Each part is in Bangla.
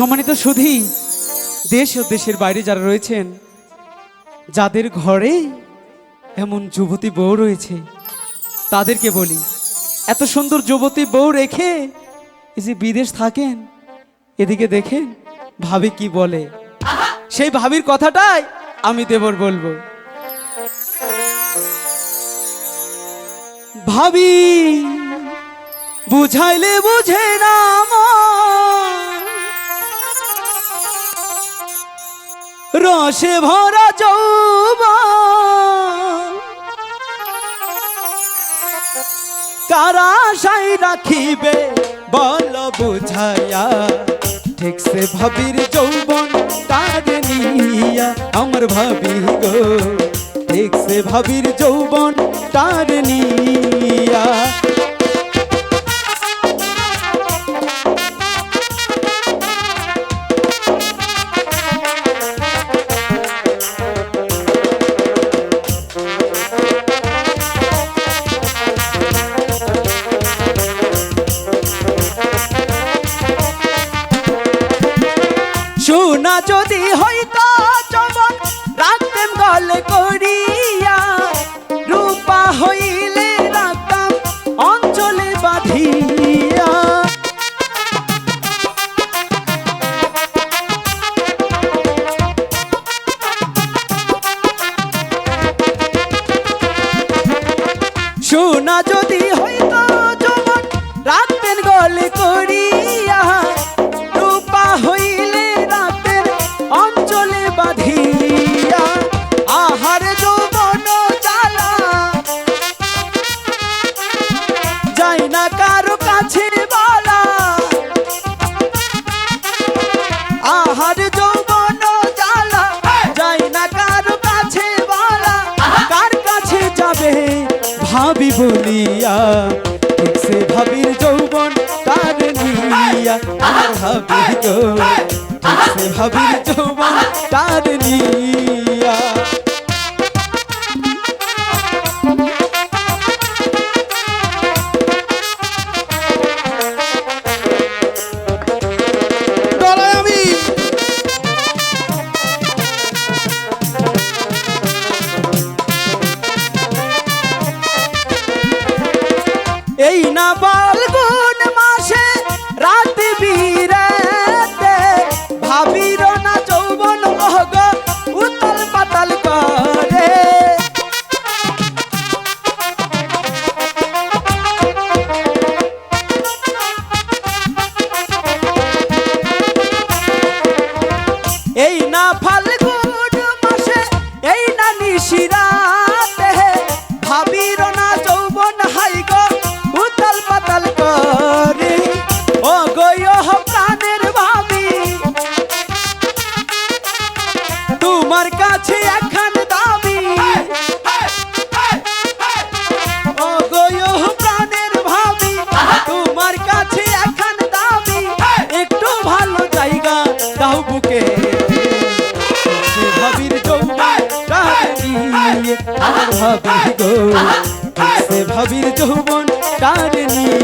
সম্মানিত সুধী, দেশ ও দেশের বাইরে যারা রয়েছেন, যাদের ঘরে এমন যুবতী বউ রয়েছে, তাদেরকে বলি, এত সুন্দর যুবতী বউ রেখে এই যে বিদেশ থাকেন, এদিকে দেখেন, ভাবি কি বলে? সেই ভাবির কথাটাই আমি দেবর বলব। ভাবি, বুঝাইলে বুঝে না। রসে ভরা যৌবা কারা সাই রাখিবে বল বুঝাইয়া। ঠিক সে ভাবির যৌবন কাজ নিয়া আমার ভাবি গো। ঠিক সে ভাবির যৌবন তার নিয়া। সোনা যদি হইতো চমন রাখতেম গলে করিয়া, রূপা হইলে রাখতাম অঞ্চলে বাঁধিয়া। সোনা যদি হইতো চমন রাখতেন গলে করিয়া বলিয়া ঠিক সে ভাবির যৌবন তার নিয়া। আর ভাবি গো ঠিক সে ভাবির যৌবন তার নিয়া। না ভাবি গো সে ভাবির যৌবন কারণী নিয়ে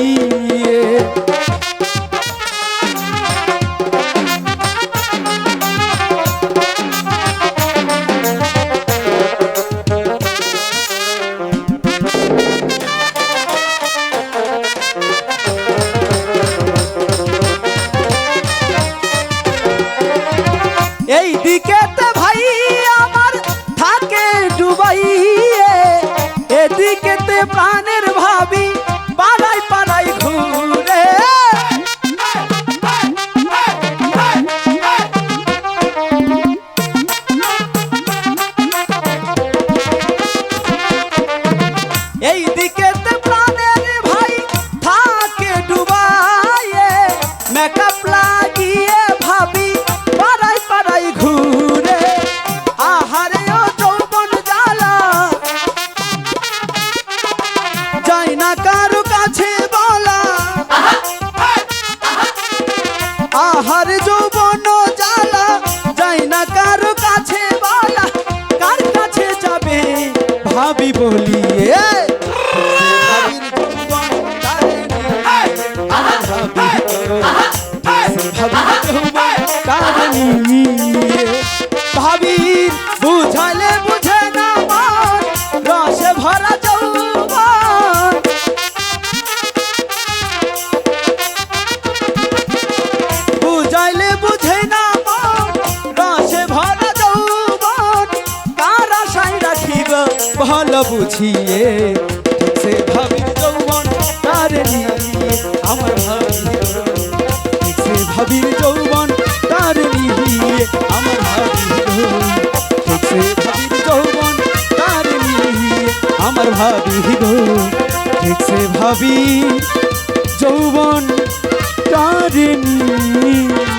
ভাবি বুঝিয়ে সে ভাবির যৌবন তার নিয়ে, আমার ঠিক সে ভাবির যৌবন তার নিয়ে, আমার ঠিক সে ভাবির যৌবন তার নিয়ে, আমার ভাবির ঠিক সে ভাবি যৌবন তার নিয়ে।